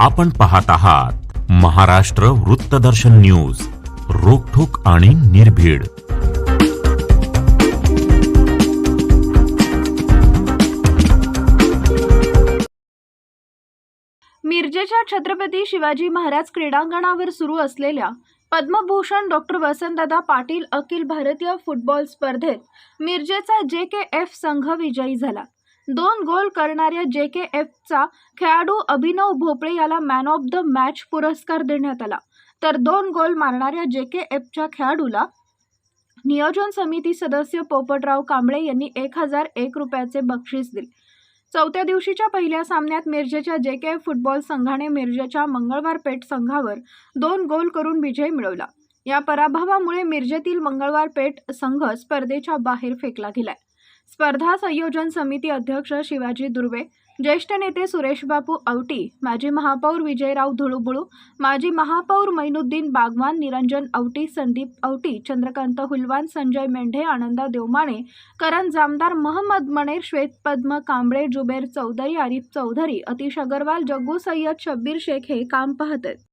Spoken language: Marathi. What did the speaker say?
आपण पाहत आहात महाराष्ट्र वृत्तदर्शन न्यूज रोखोक आणि निर्भीड. मिरजेच्या छत्रपती शिवाजी महाराज क्रीडांगणावर सुरू असलेल्या पद्मभूषण डॉक्टर वसंतदादा पाटील अखिल भारतीय फुटबॉल स्पर्धेत मिरजेचा जे के एफ संघ विजयी झाला. दोन गोल करणाऱ्या जे के एफचा खेळाडू अभिनव भोपळे याला मॅन ऑफ द मॅच पुरस्कार देण्यात आला. तर दोन गोल मारणाऱ्या जे के एफच्या खेळाडूला नियोजन समिती सदस्य पोपटराव कांबळे यांनी एक हजार एक रुपयाचे बक्षीस दिले. चौथ्या दिवशीच्या पहिल्या सामन्यात मिरजेच्या जे के फुटबॉल संघाने मिरजेच्या मंगळवार पेठ संघावर दोन गोल करून विजय मिळवला. या पराभवामुळे मिरजेतील मंगळवार पेठ संघ स्पर्धेच्या बाहेर फेकला गेलाय. स्पर्धा संयोजन समिती अध्यक्ष शिवाजी दुर्वे ज्येष्ठ नेते सुरेश बापू औटी माजी महापौर विजयराव धुळुबुळू माजी महापौर मैनुद्दीन बागवान निरंजन औटी संदीप औटी चंद्रकांत हुलवान संजय मेंढे आनंदा देवमाने करण जामदार महम्मद मणेर श्वेतपद्म कांबळे जुबेर चौधरी आरिफ चौधरी अतिश अगरवाल जग्गू सय्यद शब्बीर शेख हे काम पाहत आहेत